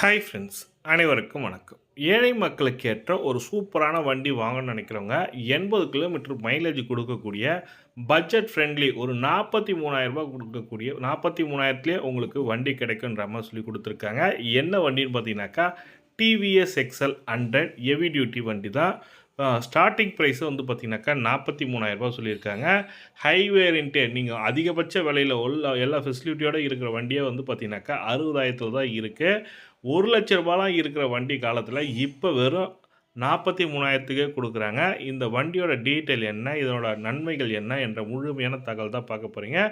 Hi friends அனைவருக்கும் வணக்கம். ஏழை மக்களுக்கு ஏற்ற ஒரு சூப்பரான வண்டி வாங்கணும்னு நினைக்கிறவங்க எண்பது கிலோமீட்டர் மைலேஜ் கொடுக்கக்கூடிய பட்ஜெட் ஃப்ரெண்ட்லி ஒரு நாற்பத்தி மூணாயிரரூபா கொடுக்கக்கூடிய நாற்பத்தி மூணாயிரத்துலேயே உங்களுக்கு வண்டி கிடைக்குன்ற மாதிரி சொல்லி கொடுத்துருக்காங்க. என்ன வண்டின்னு பார்த்தீங்கன்னாக்கா TVS XL hundred heavy duty வண்டி தான் ஸ்டார்டிங் ப்ரைஸு வந்து பார்த்தீங்கன்னாக்கா நாற்பத்தி மூணாயிரரூபா சொல்லியிருக்காங்க. ஹை வேரியண்ட்டே நீங்கள் அதிகபட்ச விலையில் உள்ள எல்லா ஃபெசிலிட்டியோடு இருக்கிற வண்டியே வந்து பார்த்தீங்கன்னாக்கா அறுபதாயிரத்தில் தான் இருக்குது ஒரு லட்ச ரூபாலாம் இருக்கிற வண்டி காலத்தில் இப்போ வெறும் நாற்பத்தி மூணாயிரத்துக்கே கொடுக்குறாங்க. இந்த வண்டியோட டீட்டெயில் என்ன இதனோட நன்மைகள் என்ன என்ற முழுமையான தகவல் தான் பார்க்க போகிறீங்க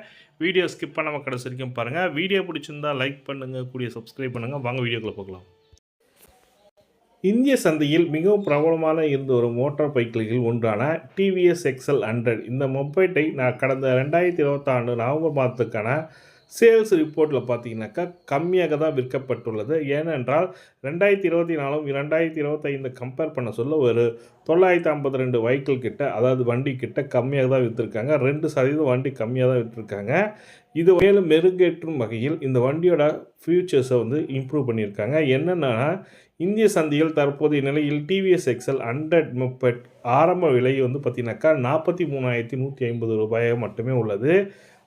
வீடியோ ஸ்கிப் பண்ணாமல் கடைசி வரைக்கும் பாருங்கள் வீடியோ பிடிச்சிருந்தா லைக் பண்ணுங்கள் கூடிய சப்ஸ்கிரைப் பண்ணுங்கள் வாங்க வீடியோக்குள்ளே பார்க்கலாம் இந்திய சந்தையில் மிகவும் பிரபலமான இருந்த ஒரு மோட்டார் பைக்கிள்கள் ஒன்றான டிவிஎஸ் எக்ஸல் ஹண்ட்ரட் இந்த மொபைட்டை நான் கடந்த ரெண்டாயிரத்தி இருபத்தாண்டு நவம்பர் மாதத்துக்கான சேல்ஸ் ரிப்போர்ட்டில் பார்த்தீங்கன்னாக்கா கம்மியாக தான் விற்கப்பட்டுள்ளது. ஏனென்றால் ரெண்டாயிரத்தி இருபத்தி நாலும் ரெண்டாயிரத்தி இருபத்தைந்து கம்பேர் பண்ண சொல்ல ஒரு தொள்ளாயிரத்தி ஐம்பத்தி ரெண்டு வெஹிக்கிள் கிட்ட அதாவது வண்டி கிட்ட கம்மியாக தான் விற்றுருக்காங்க ரெண்டு சதவீதம் வண்டி கம்மியாக தான் விற்றுருக்காங்க இது மேலும் மெருகேற்றும் வகையில் இந்த வண்டியோட ஃபியூச்சர்ஸை வந்து இம்ப்ரூவ் பண்ணியிருக்காங்க. என்னென்னா இந்திய சந்தையில் தற்போதைய நிலையில் டிவிஎஸ் எக்ஸல் ஹண்ட்ரட் முப்பட் ஆரம்ப விலை வந்து பார்த்தீங்கன்னாக்கா நாற்பத்தி மூணாயிரத்தி நூற்றி ஐம்பது ரூபாயாக மட்டுமே உள்ளது.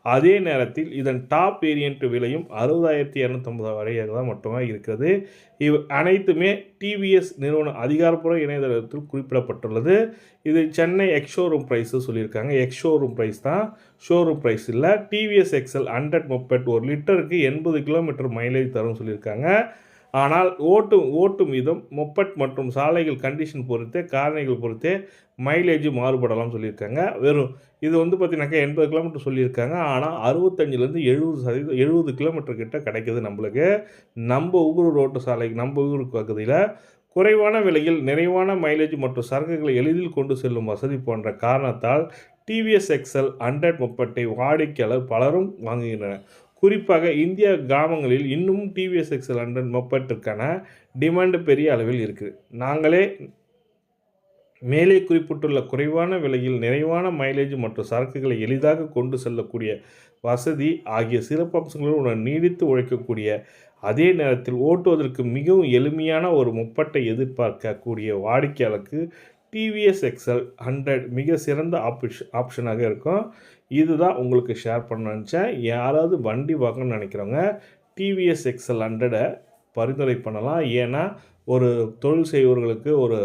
அதே நேரத்தில் இதன் டாப் வேரியண்ட் விலையும் அறுபதாயிரத்தி இரநூத்தம்பது வரையாக தான் மட்டுமே இருக்கிறது. இவ் அனைத்துமே டிவிஎஸ் நிறுவன அதிகாரப்பூர்வ இணையதளத்தில் குறிப்பிடப்பட்டுள்ளது. இது சென்னை எக்ஸ் ஷோரூம் ப்ரைஸு சொல்லியிருக்காங்க. எக்ஸ் ஷோரூம் ப்ரைஸ் தான். ஷோரூம் ப்ரைஸ் இல்லை. டிவிஎஸ் எக்ஸல் ஹண்ட்ரட் முப்பட் ஒரு லிட்டருக்கு எண்பது கிலோமீட்டர் மைலேஜ் தரும் சொல்லியிருக்காங்க. ஆனால் ஓட்டும் ஓட்டும் விதம் மொப்பட் மற்றும் சாலைகள் கண்டிஷன் பொறுத்தே காரணிகள் பொறுத்தே மைலேஜ் மாறுபடலாம் சொல்லியிருக்காங்க. வெறும் இது வந்து பார்த்தீங்கன்னாக்கா எண்பது கிலோமீட்டர் சொல்லியிருக்காங்க. ஆனால் அறுபத்தஞ்சிலேருந்து எழுபது சதவீதம் எழுபது கிலோமீட்டர் கிட்ட கிடைக்கிது நம்மளுக்கு. நம்ம ஊர் ரோட்டு சாலைக்கு நம்ம ஊருக்கு பகுதியில் குறைவான விலையில் நிறைவான மைலேஜ் மற்றும் சரக்குகளை எளிதில் கொண்டு செல்லும் வசதி போன்ற காரணத்தால் டிவிஎஸ் எக்ஸல் ஹண்ட்ரட் முப்பட்டை வாடிக்கையாளர் பலரும் வாங்குகின்றனர். குறிப்பாக இந்தியா கிராமங்களில் இன்னும் டிவிஎஸ் எக்ஸல் ஹண்ட்ரட் மொப்பட்டிற்கான டிமாண்டு பெரிய அளவில் இருக்குது நாங்களே மேலே குறிப்பிட்டுள்ள குறைவான விலையில் நிறைவான மைலேஜ் மற்றும் சரக்குகளை எளிதாக கொண்டு செல்லக்கூடிய வசதி ஆகிய சிறப்பம்சங்களுடன் நீடித்து உழைக்கக்கூடிய அதே நேரத்தில் ஓட்டுவதற்கு மிகவும் எளிமையான ஒரு முப்பட்டை எதிர்பார்க்கக்கூடிய வாடிக்கையாளருக்கு டிவிஎஸ் எக்ஸல் ஹண்ட்ரட் மிக சிறந்த ஆப்ஷன் ஆப்ஷனாக இருக்கும். இதுதான் உங்களுக்கு ஷேர் பண்ண நினச்சேன். யாராவது வண்டி வாங்கணும்னு நினைக்கிறவங்க டிவிஎஸ் எக்ஸல் ஹண்ட்ரடை பரிந்துரை பண்ணலாம். ஏன்னா ஒரு தொழில் செய்வர்களுக்கு ஒரு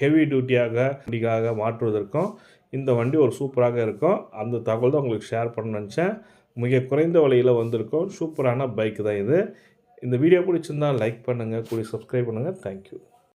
ஹெவி டியூட்டியாக வண்டிக்காக மாற்றுவதற்கும் இந்த வண்டி ஒரு சூப்பராக இருக்கும். அந்த தகவல் தான் உங்களுக்கு ஷேர் பண்ண நினச்சேன். மிக குறைந்த விலையில் வந்திருக்கும். சூப்பரான பைக் தான் இது. இந்த வீடியோ பிடிச்சிருந்தால் லைக் பண்ணுங்கள் கூடிய சப்ஸ்கிரைப் பண்ணுங்கள் தேங்க்யூ